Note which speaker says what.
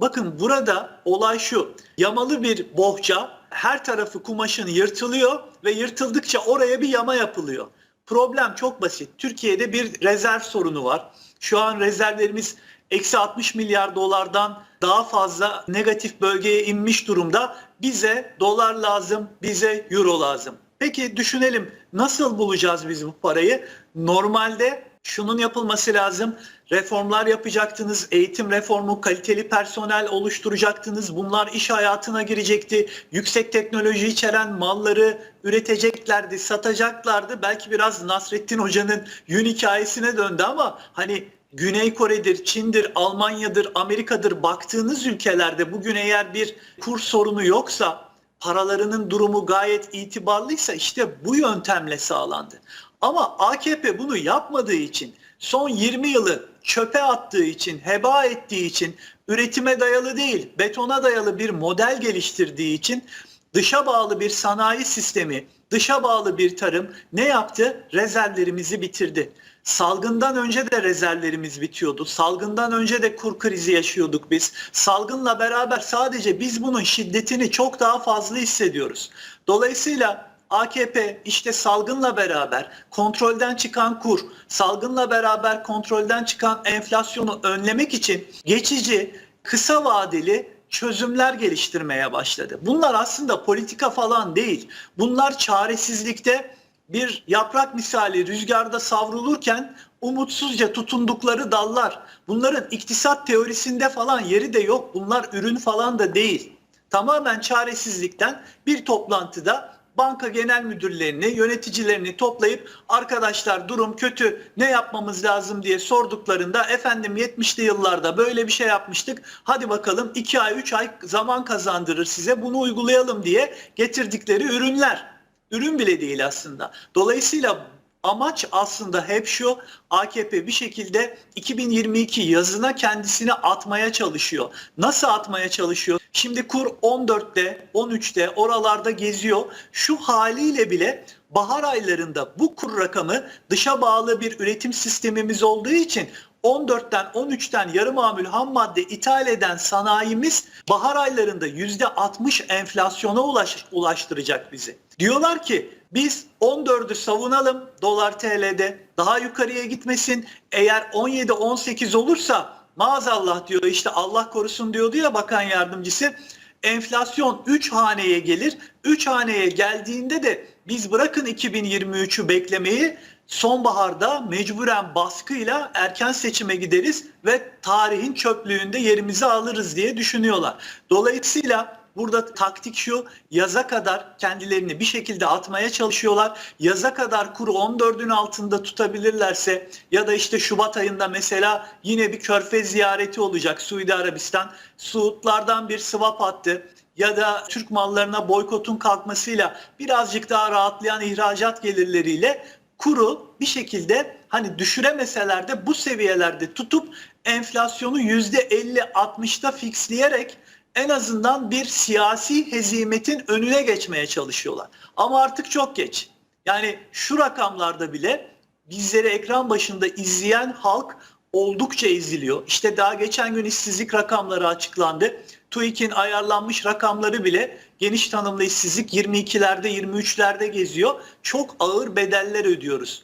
Speaker 1: Bakın burada olay şu. Yamalı bir bohça her tarafı kumaşın yırtılıyor ve yırtıldıkça oraya bir yama yapılıyor. Problem çok basit. Türkiye'de bir rezerv sorunu var. Şu an rezervlerimiz eksi 60 milyar dolardan daha fazla negatif bölgeye inmiş durumda. Bize dolar lazım, bize euro lazım. Peki düşünelim nasıl bulacağız biz bu parayı? Normalde şunun yapılması lazım. Reformlar yapacaktınız. Eğitim reformu, kaliteli personel oluşturacaktınız. Bunlar iş hayatına girecekti. Yüksek teknoloji içeren malları üreteceklerdi, satacaklardı. Belki biraz Nasrettin Hoca'nın yün hikayesine döndü ama hani Güney Kore'dir, Çin'dir, Almanya'dır, Amerika'dır baktığınız ülkelerde bugün eğer bir kur sorunu yoksa paralarının durumu gayet itibarlıysa işte bu yöntemle sağlandı. Ama AKP bunu yapmadığı için son 20 yılı çöpe attığı için, heba ettiği için, üretime dayalı değil, betona dayalı bir model geliştirdiği için dışa bağlı bir sanayi sistemi, dışa bağlı bir tarım ne yaptı? Rezervlerimizi bitirdi. Salgından önce de rezervlerimiz bitiyordu. Salgından önce de kur krizi yaşıyorduk biz. Salgınla beraber sadece biz bunun şiddetini çok daha fazla hissediyoruz. Dolayısıyla AKP işte salgınla beraber kontrolden çıkan kur, salgınla beraber kontrolden çıkan enflasyonu önlemek için geçici, kısa vadeli çözümler geliştirmeye başladı. Bunlar aslında politika falan değil. Bunlar çaresizlikte bir yaprak misali rüzgarda savrulurken umutsuzca tutundukları dallar. Bunların iktisat teorisinde falan yeri de yok. Bunlar ürün falan da değil. Tamamen çaresizlikten bir toplantıda banka genel müdürlerini, yöneticilerini toplayıp arkadaşlar durum kötü ne yapmamız lazım diye sorduklarında efendim 70'li yıllarda böyle bir şey yapmıştık. Hadi bakalım 2 ay 3 ay zaman kazandırır size bunu uygulayalım diye getirdikleri ürünler. Ürün bile değil aslında. Dolayısıyla amaç aslında hep şu AKP bir şekilde 2022 yazına kendisini atmaya çalışıyor. Nasıl atmaya çalışıyor? Şimdi kur 14'te, 13'te oralarda geziyor. Şu haliyle bile bahar aylarında bu kur rakamı dışa bağlı bir üretim sistemimiz olduğu için 14'ten 13'ten yarı mamül ham madde ithal eden sanayimiz bahar aylarında %60 enflasyona ulaş, ulaştıracak bizi. Diyorlar ki biz 14'ü savunalım dolar TL'de daha yukarıya gitmesin. Eğer 17-18 olursa maazallah diyor işte Allah korusun diyordu ya bakan yardımcısı. Enflasyon 3 haneye gelir. 3 haneye geldiğinde de biz bırakın 2023'ü beklemeyi sonbaharda mecburen baskıyla erken seçime gideriz ve tarihin çöplüğünde yerimizi alırız diye düşünüyorlar. Dolayısıyla burada taktik şu yaza kadar kendilerini bir şekilde atmaya çalışıyorlar. Yaza kadar kuru 14'ün altında tutabilirlerse ya da işte Şubat ayında mesela yine bir körfez ziyareti olacak Suudi Arabistan. Suudlardan bir swap attı ya da Türk mallarına boykotun kalkmasıyla birazcık daha rahatlayan ihracat gelirleriyle kuru bir şekilde hani düşüremeseler de bu seviyelerde tutup enflasyonu %50-60'da fixleyerek en azından bir siyasi hezimetin önüne geçmeye çalışıyorlar. Ama artık çok geç. Yani şu rakamlarda bile bizleri ekran başında izleyen halk oldukça eziliyor. İşte daha geçen gün işsizlik rakamları açıklandı. TÜİK'in ayarlanmış rakamları bile geniş tanımlı işsizlik 22'lerde 23'lerde geziyor. Çok ağır bedeller ödüyoruz.